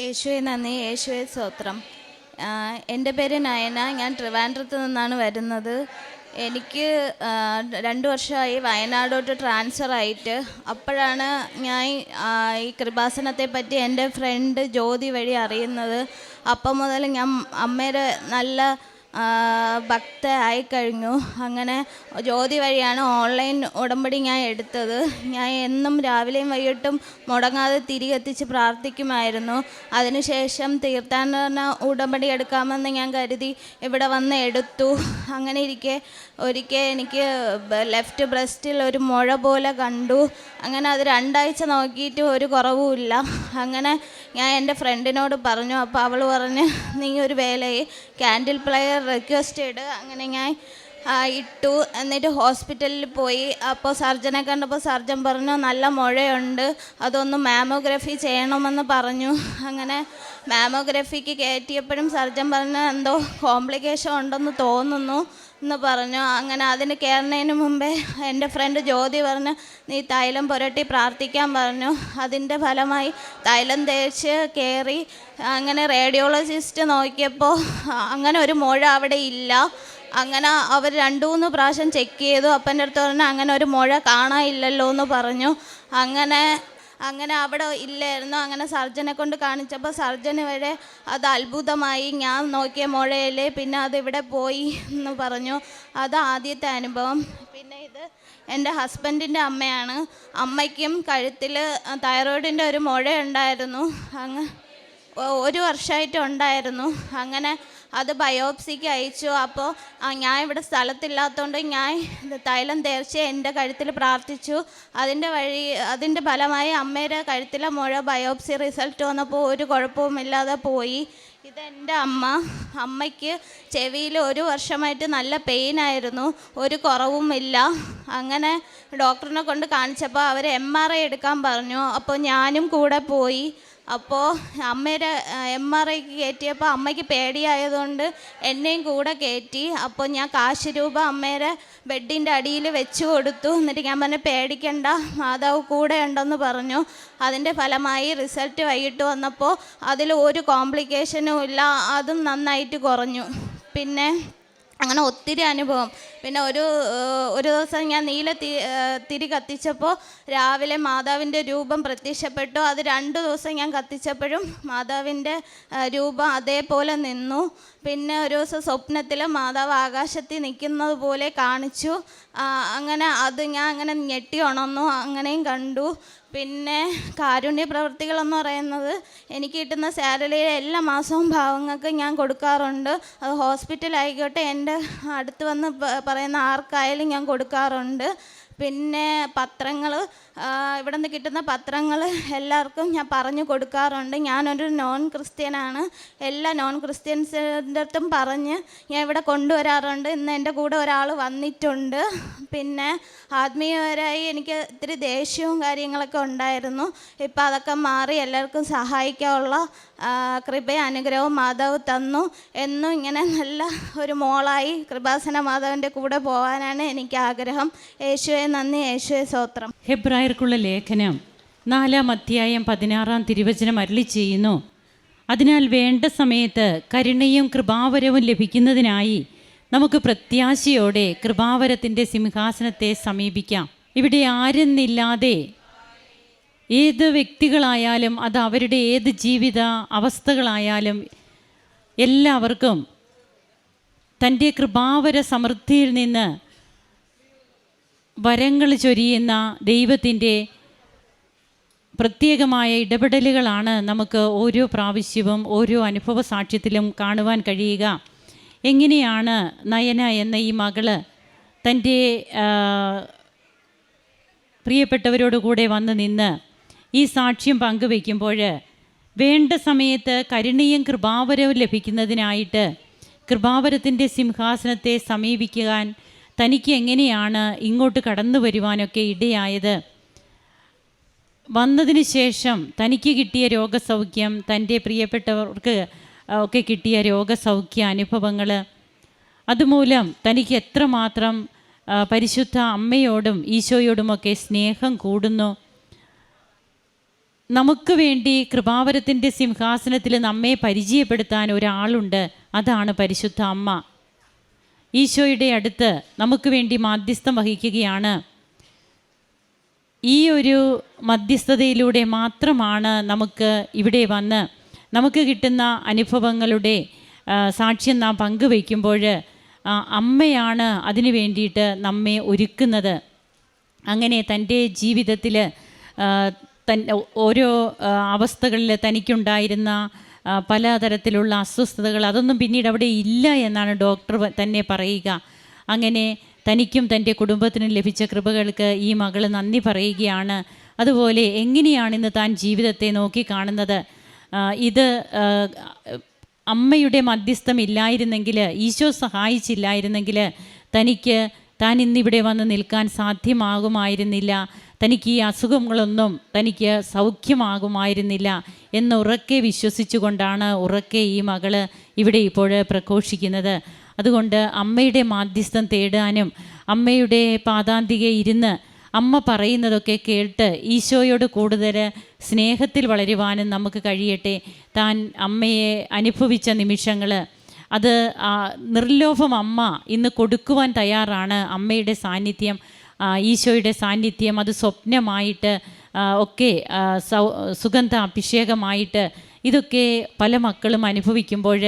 യേശുവെ നന്ദി. യേശുവെ സ്തോത്രം. എന്റെ പേര് നയന. ഞാൻ ട്രിവാൻഡ്രത്ത് നിന്നാണ് വരുന്നത്. എനിക്ക് രണ്ട് വർഷമായി വയനാടോട്ട് ട്രാൻസ്ഫർ ആയിട്ട്. അപ്പോഴാണ് ഞാൻ ഈ കൃപാസനത്തെ പറ്റി എന്റെ ഫ്രണ്ട് ജ്യോതി വഴി അറിയുന്നത്. അപ്പം മുതൽ ഞാൻ അമ്മയുടെ നല്ല ഭക്ത ആയിക്കഴിഞ്ഞു അങ്ങനെ ജ്യോതി വഴിയാണ് ഓൺലൈൻ ഉടമ്പടി ഞാൻ എടുത്തത്. ഞാൻ എന്നും രാവിലെയും വൈകിട്ടും മുടങ്ങാതെ തിരികെത്തിച്ച് പ്രാർത്ഥിക്കുമായിരുന്നു. അതിനുശേഷം തീർത്ഥാടന ഉടമ്പടി എടുക്കാമെന്ന് ഞാൻ കരുതി ഇവിടെ വന്ന് എടുത്തു. അങ്ങനെ ഇരിക്കെ ഒരിക്കൽ എനിക്ക് ലെഫ്റ്റ് ബ്രസ്റ്റിൽ ഒരു മുഴ പോലെ കണ്ടു. അങ്ങനെ അത് രണ്ടാഴ്ച നോക്കിയിട്ട് ഒരു കുറവുമില്ല. അങ്ങനെ ഞാൻ എന്റെ ഫ്രണ്ടിനോട് പറഞ്ഞു അപ്പോൾ അവൾ പറഞ്ഞ് നീ ഒരു വേലയെ ക്യാൻഡിൽ പ്ലെയർ റിക്വസ്റ്റ് ഇട്. അങ്ങനെ ഞാൻ ഇട്ടു. എന്നിട്ട് ഹോസ്പിറ്റലിൽ പോയി. അപ്പോൾ സർജനെ കണ്ടപ്പോൾ സർജൻ പറഞ്ഞു നല്ല മുഴയുണ്ട്. അതൊന്ന് മാമോഗ്രഫി ചെയ്യണമെന്ന് പറഞ്ഞു. അങ്ങനെ മാമോഗ്രഫിക്ക് കയറ്റിയപ്പോഴും സർജൻ പറഞ്ഞു എന്തോ കോംപ്ലിക്കേഷൻ ഉണ്ടെന്ന് തോന്നുന്നു എന്ന് പറഞ്ഞു. അങ്ങനെ അതിന് കയറുന്നതിന് മുമ്പേ എന്റെ ഫ്രണ്ട് ജ്യോതി പറഞ്ഞു നീ തൈലം പുരട്ടി പ്രാർത്ഥിക്കാൻ പറഞ്ഞു. അതിന്റെ ഫലമായി തൈലം തേച്ച് കയറി. അങ്ങനെ റേഡിയോളജിസ്റ്റ് നോക്കിയപ്പോൾ അങ്ങനെ ഒരു മുഴ അവിടെ ഇല്ല. അങ്ങനെ അവർ രണ്ടു മൂന്ന് പ്രാവശ്യം ചെക്ക് ചെയ്തു. അപ്പന്റെ അടുത്ത് പറഞ്ഞു അങ്ങനെ ഒരു മുഴ കാണാനില്ലല്ലോ എന്ന് പറഞ്ഞു. അങ്ങനെ അങ്ങനെ അവിടെ ഇല്ലായിരുന്നു. അങ്ങനെ സർജനെ കൊണ്ട് കാണിച്ചപ്പോൾ സർജന് വരെ അത് അത്ഭുതമായി. ഞാൻ നോക്കിയ മുഴയിലെ പിന്നെ അത് ഇവിടെ പോയി എന്ന് പറഞ്ഞു. അത് ആദ്യത്തെ അനുഭവം. പിന്നെ ഇത് എന്റെ ഹസ്ബൻഡിന്റെ അമ്മയാണ്. അമ്മയ്ക്കും കഴുത്തിൽ തൈറോയിഡിന്റെ ഒരു മുഴ ഉണ്ടായിരുന്നു അങ്ങ് ഒരു വർഷമായിട്ട് ഉണ്ടായിരുന്നു. അങ്ങനെ അത് ബയോപ്സിക്ക് അയച്ചു. അപ്പോൾ ഞാൻ ഇവിടെ സ്ഥലത്തില്ലാത്തതുകൊണ്ട് ഞാൻ തൈലം തേർച്ച് എന്റെ കഴുത്തിൽ പ്രാർത്ഥിച്ചു. അതിന്റെ വഴി അതിന്റെ ഫലമായി അമ്മയുടെ കഴുത്തിലെ മുഴ ബയോപ്സി റിസൾട്ട് വന്നപ്പോൾ ഒരു കുഴപ്പവുമില്ലാതെ പോയി. ഇതെന്റെ അമ്മ. അമ്മയ്ക്ക് ചെവിയിൽ ഒരു വർഷമായിട്ട് നല്ല പെയിൻ ആയിരുന്നു. ഒരു കുറവുമില്ല അങ്ങനെ ഡോക്ടറിനെ കൊണ്ട് കാണിച്ചപ്പോൾ അവർ എം ആർ ഐ എടുക്കാൻ പറഞ്ഞു. അപ്പോൾ ഞാനും കൂടെ പോയി. അപ്പോൾ അമ്മയുടെ എം ആർ ഐക്ക് കയറ്റിയപ്പോൾ അമ്മയ്ക്ക് പേടിയായതുകൊണ്ട് എന്നെയും കൂടെ കയറ്റി അപ്പോൾ ഞാൻ കാശ് രൂപ അമ്മയുടെ ബെഡിന്റെ അടിയിൽ വെച്ച് കൊടുത്തു. എന്നിട്ട് ഞാൻ പറഞ്ഞു പേടിക്കണ്ട മാതാവ് കൂടെ ഉണ്ടെന്ന് പറഞ്ഞു. അതിന്റെ ഫലമായി റിസൾട്ട് വൈകിട്ട് വന്നപ്പോൾ അതിൽ ഒരു കോംപ്ലിക്കേഷനും ഇല്ല. അതും നന്നായിട്ട് കുറഞ്ഞു. പിന്നെ അങ്ങനെ ഒത്തിരി അനുഭവം. പിന്നെ ഒരു ഒരു ദിവസം ഞാൻ നീല തി തിരി കത്തിച്ചപ്പോൾ രാവിലെ മാതാവിന്റെ രൂപം പ്രത്യക്ഷപ്പെട്ടു. അത് രണ്ട് ദിവസം ഞാൻ കത്തിച്ചപ്പോഴും മാതാവിന്റെ രൂപം അതേപോലെ നിന്നു. പിന്നെ ഒരു ദിവസം സ്വപ്നത്തിൽ മാതാവ് ആകാശത്തിൽ നിൽക്കുന്നത് പോലെ കാണിച്ചു. അങ്ങനെ അത് ഞാൻ അങ്ങനെ ഞെട്ടി ഉണർന്നു. അങ്ങനെയും കണ്ടു. പിന്നെ കാരുണ്യ പ്രവൃത്തികളെന്ന് പറയുന്നത് എനിക്ക് കിട്ടുന്ന സാലറിയിലെ എല്ലാ മാസവും ഭാവങ്ങൾക്ക് ഞാൻ കൊടുക്കാറുണ്ട്. അത് ഹോസ്പിറ്റലായിക്കോട്ടെ എന്റെ അടുത്ത് വന്ന് പറയുന്ന ആർക്കായാലും ഞാൻ കൊടുക്കാറുണ്ട്. പിന്നെ പത്രങ്ങൾ ഇവിടെ നിന്ന് കിട്ടുന്ന പത്രങ്ങൾ എല്ലാവർക്കും ഞാൻ പറഞ്ഞു കൊടുക്കാറുണ്ട്. ഞാനൊരു നോൺ ക്രിസ്ത്യനാണ് എല്ലാ നോൺ ക്രിസ്ത്യൻസിന്റെ അടുത്തും പറഞ്ഞ് ഞാൻ ഇവിടെ കൊണ്ടുവരാറുണ്ട്. ഇന്ന് എന്റെ കൂടെ ഒരാൾ വന്നിട്ടുണ്ട്. പിന്നെ ആത്മീയപരമായി എനിക്ക് ഇത്തിരി ദേഷ്യവും കാര്യങ്ങളൊക്കെ ഉണ്ടായിരുന്നു. ഇപ്പം അതൊക്കെ മാറി എല്ലാവർക്കും സഹായിക്കാനുള്ള കൃപയും അനുഗ്രഹവും മാതാവ് തന്നു. എന്നും ഇങ്ങനെ നല്ല ഒരു മോളായി കൃപാസന മാതാവിന്റെ കൂടെ പോകാനാണ് എനിക്ക് ആഗ്രഹം. യേശുവെ നന്ദി യേശുവെ സ്വോത്രം ഹെബ്രായർക്കുള്ള ലേഖനം നാലാം അധ്യായം പതിനാറാം തിരുവചനം അരളി ചെയ്യുന്നു. അതിനാൽ വേണ്ട സമയത്ത് കരുണയും കൃപാവരവും ലഭിക്കുന്നതിനായി നമുക്ക് പ്രത്യാശയോടെ കൃപാവരത്തിന്റെ സിംഹാസനത്തെ സമീപിക്കാം. ഇവിടെ ആരെന്നില്ലാതെ ഏത് വ്യക്തികളായാലും അത് അവരുടെ ഏത് ജീവിത അവസ്ഥകളായാലും എല്ലാവർക്കും തന്റെ കൃപാവര സമൃദ്ധിയിൽ നിന്ന് വരങ്ങൾ ചൊരിയുന്ന ദൈവത്തിന്റെ പ്രത്യേകമായ ഇടപെടലുകളാണ് നമുക്ക് ഓരോ പ്രാവശ്യവും ഓരോ അനുഭവ സാക്ഷ്യത്തിലും കാണുവാൻ കഴിയുക. എങ്ങനെയാണ് നയന എന്ന ഈ മകൾ തന്റെ പ്രിയപ്പെട്ടവരോട് കൂടെ വന്ന് നിന്ന് ഈ സാക്ഷ്യം പങ്കുവെക്കുമ്പോൾ വേണ്ട സമയത്ത് കരുണയും കൃപാവരവും ലഭിക്കുന്നതിനായിട്ട് കൃപാവരത്തിന്റെ സിംഹാസനത്തെ സമീപിക്കാൻ തനിക്ക് എങ്ങനെയാണ് ഇങ്ങോട്ട് കടന്നു വരുവാനൊക്കെ ഇടയായത്? വന്നതിന് ശേഷം തനിക്ക് കിട്ടിയ രോഗസൗഖ്യം തന്റെ പ്രിയപ്പെട്ടവർക്ക് ഒക്കെ കിട്ടിയ രോഗസൗഖ്യ അനുഭവങ്ങൾ അതുമൂലം തനിക്ക് എത്രമാത്രം പരിശുദ്ധ അമ്മയോടും ഈശോയോടുമൊക്കെ സ്നേഹം കൂടുന്നു. നമുക്ക് വേണ്ടി കൃപാവരത്തിന്റെ സിംഹാസനത്തിൽ നമ്മെ പരിചയപ്പെടുത്താൻ ഒരാളുണ്ട്. അതാണ് പരിശുദ്ധ അമ്മ. ഈശോയുടെ അടുത്ത് നമുക്ക് വേണ്ടി മാധ്യസ്ഥം വഹിക്കുകയാണ്. ഈ ഒരു മധ്യസ്ഥതയിലൂടെ മാത്രമാണ് നമുക്ക് ഇവിടെ വന്ന് നമുക്ക് കിട്ടുന്ന അനുഭവങ്ങളുടെ സാക്ഷ്യം നാം പങ്കുവയ്ക്കുമ്പോൾ അമ്മയാണ് അതിനു വേണ്ടിയിട്ട് നമ്മെ ഒരുക്കുന്നത്. അങ്ങനെ തന്റെ ജീവിതത്തിൽ തൻ ഓരോ അവസ്ഥകളിൽ തനിക്കുണ്ടായിരുന്ന പലതരത്തിലുള്ള അസ്വസ്ഥതകൾ അതൊന്നും പിന്നീട് അവിടെ ഇല്ല എന്നാണ് ഡോക്ടർ തന്നെ പറയുക. അങ്ങനെ തനിക്കും തന്റെ കുടുംബത്തിനും ലഭിച്ച കൃപകൾക്ക് ഈ മകൾ നന്ദി പറയുകയാണ്. അതുപോലെ എങ്ങനെയാണ് ഇന്ന് താൻ ജീവിതത്തെ നോക്കിക്കാണുന്നത് കാണുന്നത്? ഇത് അമ്മയുടെ മധ്യസ്ഥം ഇല്ലായിരുന്നെങ്കിൽ ഈശോ സഹായിച്ചില്ലായിരുന്നെങ്കിൽ തനിക്ക് താൻ ഇന്നിവിടെ വന്ന് നിൽക്കാൻ സാധ്യമാകുമായിരുന്നില്ല. തനിക്ക് ഈ അസുഖങ്ങളൊന്നും തനിക്ക് സൗഖ്യമാകുമായിരുന്നില്ല എന്ന് ഉറക്കെ വിശ്വസിച്ചുകൊണ്ടാണ് ഉറക്കെ ഈ മകൾ ഇവിടെ ഇപ്പോൾ പ്രഘോഷിക്കുന്നത്. അതുകൊണ്ട് അമ്മയുടെ മാധ്യസ്ഥം തേടാനും അമ്മയുടെ പാതാന്തികെ ഇരുന്ന് അമ്മ പറയുന്നതൊക്കെ കേട്ട് ഈശോയോട് കൂടുതൽ സ്നേഹത്തിൽ വളരുവാനും നമുക്ക് കഴിയട്ടെ. താൻ അമ്മയെ അനുഭവിച്ച നിമിഷങ്ങൾ അത് നിർലോഭം അമ്മ ഇന്ന് കൊടുക്കുവാൻ തയ്യാറാണ് അമ്മയുടെ സാന്നിധ്യം. ഈശോയുടെ സാന്നിധ്യം അത് സ്വപ്നമായിട്ട് ഒക്കെ സൗ സുഗന്ധ അഭിഷേകമായിട്ട് ഇതൊക്കെ പല മക്കളും അനുഭവിക്കുമ്പോൾ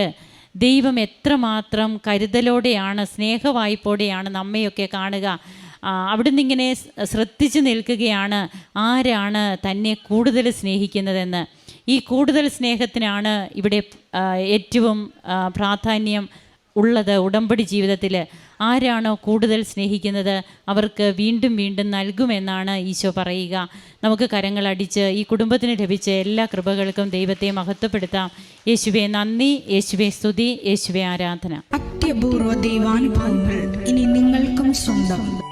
ദൈവം എത്രമാത്രം കരുതലോടെയാണ് സ്നേഹവായ്പോടെയാണ് നമ്മയൊക്കെ കാണുക. അവിടുന്ന് ഇങ്ങനെ ശ്രദ്ധിച്ചു നിൽക്കുകയാണ് ആരാണ് തന്നെ കൂടുതൽ സ്നേഹിക്കുന്നതെന്ന്. ഈ കൂടുതൽ സ്നേഹത്തിനാണ് ഇവിടെ ഏറ്റവും പ്രാധാന്യം ഉള്ളത് ഉടമ്പടി ജീവിതത്തിൽ ആരാണോ കൂടുതൽ സ്നേഹിക്കുന്നത് അവർക്ക് വീണ്ടും വീണ്ടും നൽകുമെന്നാണ് ഈശോ പറയുക. നമുക്ക് കരങ്ങൾ അടിച്ച് ഈ കുടുംബത്തിന് ലഭിച്ച എല്ലാ കൃപകൾക്കും ദൈവത്തെ മഹത്വപ്പെടുത്താം. യേശുവെ നന്ദി യേശുവെ സ്തുതി യേശുവെ ആരാധന. അത്യപൂർവ ദൈവാനുഭവങ്ങൾ ഇനി നിങ്ങൾക്കും സ്വന്തം.